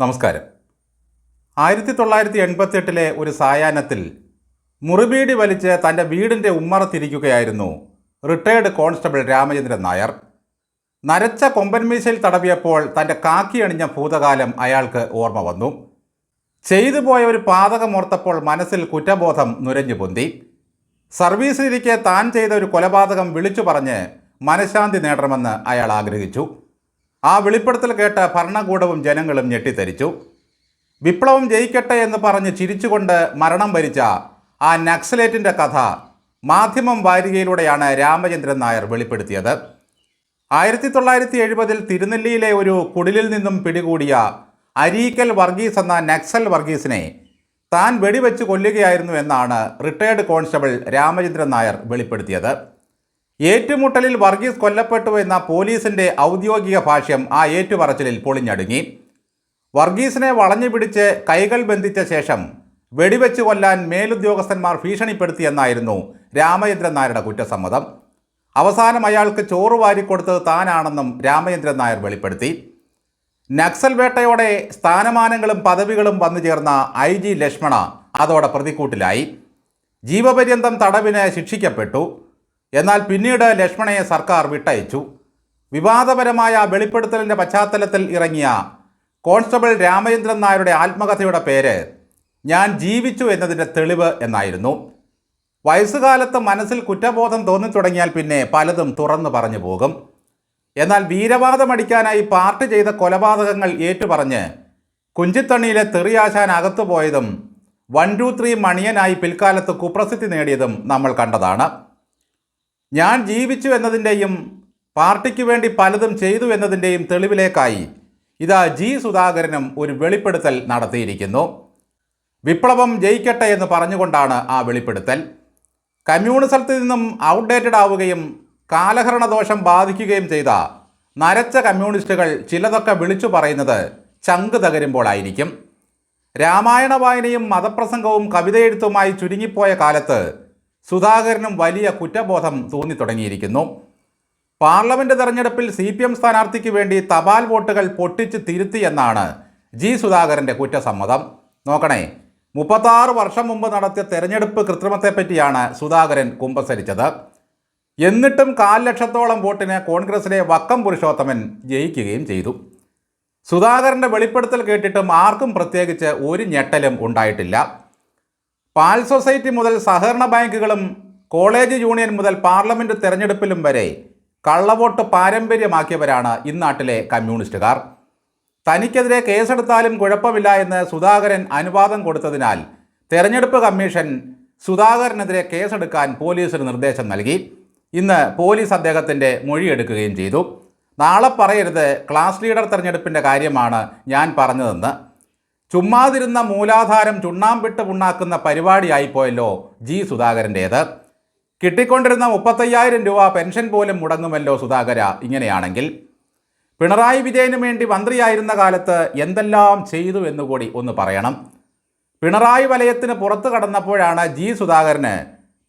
നമസ്കാരം. ആയിരത്തി തൊള്ളായിരത്തി എൺപത്തെട്ടിലെ ഒരു സായാഹ്നത്തിൽ മുറിബീടി വലിച്ച് തന്റെ വീടിന്റെ ഉമ്മറത്തിരിക്കുകയായിരുന്നു റിട്ടയേർഡ് കോൺസ്റ്റബിൾ രാമചന്ദ്രൻ നായർ. നരച്ച കൊമ്പൻമീശയിൽ തടവിയപ്പോൾ തന്റെ കാക്കി അണിഞ്ഞ ഭൂതകാലം അയാൾക്ക് ഓർമ്മ വന്നു. ചെയ്തു പോയ ഒരു പാതകമോർത്തപ്പോൾ മനസ്സിൽ കുറ്റബോധം നുരഞ്ഞു പൊന്തി. സർവീസിലിരിക്കെ താൻ ചെയ്ത ഒരു കൊലപാതകം വിളിച്ചു പറഞ്ഞ് മനഃശാന്തി നേടണമെന്ന് അയാൾ ആഗ്രഹിച്ചു. ആ വെളിപ്പെടുത്തൽ കേട്ട ഭരണകൂടവും ജനങ്ങളും ഞെട്ടിത്തരിച്ചു. വിപ്ലവം ജയിക്കട്ടെ എന്ന് പറഞ്ഞ് ചിരിച്ചുകൊണ്ട് മരണം വരിച്ച ആ നക്സലേറ്റിന്റെ കഥ മാധ്യമം വാരികയിലൂടെയാണ് രാമചന്ദ്രൻ നായർ വെളിപ്പെടുത്തിയത്. ആയിരത്തി തൊള്ളായിരത്തി എഴുപതിൽ തിരുനെല്ലിയിലെ ഒരു കുടിലിൽ നിന്നും പിടികൂടിയ അരീക്കൽ വർഗീസ് എന്ന നക്സൽ വർഗീസിനെ താൻ വെടിവെച്ച് കൊല്ലുകയായിരുന്നു എന്നാണ് റിട്ടയേർഡ് കോൺസ്റ്റബിൾ രാമചന്ദ്രൻ നായർ വെളിപ്പെടുത്തിയത്. ഏറ്റുമുട്ടലിൽ വർഗീസ് കൊല്ലപ്പെട്ടു എന്ന പോലീസിന്റെ ഔദ്യോഗിക ഭാഷ്യം ആ ഏറ്റുപറച്ചിലിൽ പൊളിഞ്ഞടുങ്ങി. വർഗീസിനെ വളഞ്ഞു പിടിച്ച് കൈകൾ ബന്ധിച്ച ശേഷം വെടിവെച്ച് കൊല്ലാൻ മേലുദ്യോഗസ്ഥന്മാർ ഭീഷണിപ്പെടുത്തിയെന്നായിരുന്നു രാമചന്ദ്രൻ നായരുടെ കുറ്റസമ്മതം. അവസാനം അയാൾക്ക് ചോറ് വാരിക്കൊടുത്തത് താനാണെന്നും രാമചന്ദ്രൻ നായർ വെളിപ്പെടുത്തി. നക്സൽ വേട്ടയോടെ സ്ഥാനമാനങ്ങളും പദവികളും വന്നു ചേർന്ന ഐ ജി ലക്ഷ്മണ അതോടെ പ്രതിക്കൂട്ടിലായി. ജീവപര്യന്തം തടവിന് ശിക്ഷിക്കപ്പെട്ടു. എന്നാൽ പിന്നീട് ലക്ഷ്മണയെ സർക്കാർ വിട്ടയച്ചു. വിവാദപരമായ വെളിപ്പെടുത്തലിന്റെ പശ്ചാത്തലത്തിൽ ഇറങ്ങിയ കോൺസ്റ്റബിൾ രാമചന്ദ്രൻ നായരുടെ ആത്മകഥയുടെ പേര് ഞാൻ ജീവിച്ചു എന്നതിന്റെ തെളിവ് എന്നായിരുന്നു. വയസ്സുകാലത്ത് മനസ്സിൽ കുറ്റബോധം തോന്നിത്തുടങ്ങിയാൽ പിന്നെ പലതും തുറന്നു പറഞ്ഞു പോകും. എന്നാൽ വീരവാദമടിക്കാനായി പാർട്ടി ചെയ്ത കൊലപാതകങ്ങൾ ഏറ്റുപറഞ്ഞ് കുഞ്ചിത്തണ്ണിയിലെ തെറിയാശാൻ അകത്തു പോയതും വൺ ടു ത്രീ മണിയനായി പിൽക്കാലത്ത് കുപ്രസിദ്ധി നേടിയതും നമ്മൾ കണ്ടതാണ്. ഞാൻ ജീവിച്ചു എന്നതിന്റെയും പാർട്ടിക്ക് വേണ്ടി പലതും ചെയ്തു എന്നതിന്റെയും തെളിവിലേക്കായി ഇതാ ജി സുധാകരനും ഒരു വെളിപ്പെടുത്തൽ നടത്തിയിരിക്കുന്നു. വിപ്ലവം ജയിക്കട്ടെ എന്ന് പറഞ്ഞുകൊണ്ടാണ് ആ വെളിപ്പെടുത്തൽ. കമ്മ്യൂണിസത്തിൽ നിന്നും ഔട്ട്ഡേറ്റഡ് ആവുകയും കാലഹരണദോഷം ബാധിക്കുകയും ചെയ്ത നരച്ച കമ്മ്യൂണിസ്റ്റുകൾ ചിലതൊക്കെ വിളിച്ചു പറയുന്നത് ചങ്ക് തകരുമ്പോഴായിരിക്കും രാമായണ വായനയും മതപ്രസംഗവും കവിതയെഴുത്തുമായി ചുരുങ്ങിപ്പോയ കാലത്ത് സുധാകരനും വലിയ കുറ്റബോധം തോന്നിത്തുടങ്ങിയിരിക്കുന്നു. പാർലമെന്റ് തെരഞ്ഞെടുപ്പിൽ സി പി എം സ്ഥാനാർത്ഥിക്ക് വേണ്ടി തപാൽ വോട്ടുകൾ പൊട്ടിച്ച് തിരുത്തി എന്നാണ് ജി സുധാകരന്റെ കുറ്റസമ്മതം. നോക്കണേ മുപ്പത്താറ് വർഷം മുമ്പ് നടത്തിയ തെരഞ്ഞെടുപ്പ് കൃത്രിമത്തെപ്പറ്റിയാണ് സുധാകരൻ കുമ്പസരിച്ചത്. എന്നിട്ടും കാൽ ലക്ഷത്തോളം വോട്ടിന് കോൺഗ്രസിലെ വക്കം പുരുഷോത്തമൻ ജയിക്കുകയും ചെയ്തു. സുധാകരന്റെ വെളിപ്പെടുത്തൽ കേട്ടിട്ടും ആർക്കും പ്രത്യേകിച്ച് ഒരു ഞെട്ടലും ഉണ്ടായിട്ടില്ല. പാൽ സൊസൈറ്റി മുതൽ സഹകരണ ബാങ്കുകളും കോളേജ് യൂണിയൻ മുതൽ പാർലമെന്റ് തെരഞ്ഞെടുപ്പിലും വരെ കള്ളവോട്ട് പാരമ്പര്യമാക്കിയവരാണ് ഇന്നാട്ടിലെ കമ്മ്യൂണിസ്റ്റുകാർ. തനിക്കെതിരെ കേസെടുത്താലും കുഴപ്പമില്ല എന്ന് സുധാകരൻ അനുവാദം കൊടുത്തതിനാൽ തെരഞ്ഞെടുപ്പ് കമ്മീഷൻ സുധാകരനെതിരെ കേസെടുക്കാൻ പോലീസിന് നിർദ്ദേശം നൽകി. ഇന്ന് പോലീസ് അദ്ദേഹത്തിന്റെ മൊഴിയെടുക്കുകയും ചെയ്തു. നാളെ പറയരുത് ക്ലാസ് ലീഡർ തെരഞ്ഞെടുപ്പിന്റെ കാര്യമാണ് ഞാൻ പറഞ്ഞതെന്ന്. ചുമ്മാതിരുന്ന മൂലാധാരം ചുണ്ണാമ്പിട്ട് പുണ്ണാക്കുന്ന പരിപാടിയായിപ്പോയല്ലോ ജി സുധാകരന്റേത്. കിട്ടിക്കൊണ്ടിരുന്ന മുപ്പത്തയ്യായിരം രൂപ പെൻഷൻ പോലും മുടങ്ങുമല്ലോ സുധാകര ഇങ്ങനെയാണെങ്കിൽ. പിണറായി വിജയന് വേണ്ടി മന്ത്രിയായിരുന്ന കാലത്ത് എന്തെല്ലാം ചെയ്തു എന്നുകൂടി ഒന്ന് പറയണം. പിണറായി വലയത്തിന് പുറത്തു കടന്നപ്പോഴാണ് ജി സുധാകരന്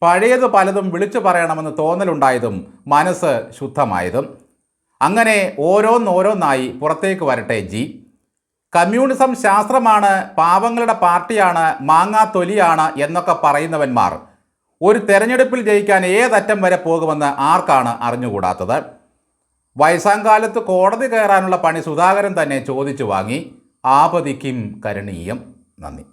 പഴയത് പലതും വിളിച്ചു പറയണമെന്ന് തോന്നലുണ്ടായതും മനസ്സ് ശുദ്ധമായതും. അങ്ങനെ ഓരോന്നോരോന്നായി പുറത്തേക്ക് വരട്ടെ ജി. കമ്മ്യൂണിസം ശാസ്ത്രമാണ് പാവങ്ങളുടെ പാർട്ടിയാണ് മാങ്ങാ തൊലിയാണ് എന്നൊക്കെ പറയുന്നവന്മാർ. ഒരു തെരഞ്ഞെടുപ്പിൽ ജയിക്കാൻ ഏതറ്റം വരെ പോകുമെന്ന് ആർക്കാണ് അറിഞ്ഞുകൂടാത്തത്? വയസ്സാങ്കാലത്ത് കോടതി കയറാനുള്ള പണി സുധാകരൻ തന്നെ ചോദിച്ചു വാങ്ങി. ആപതിക്കും കരണീയം. നന്ദി.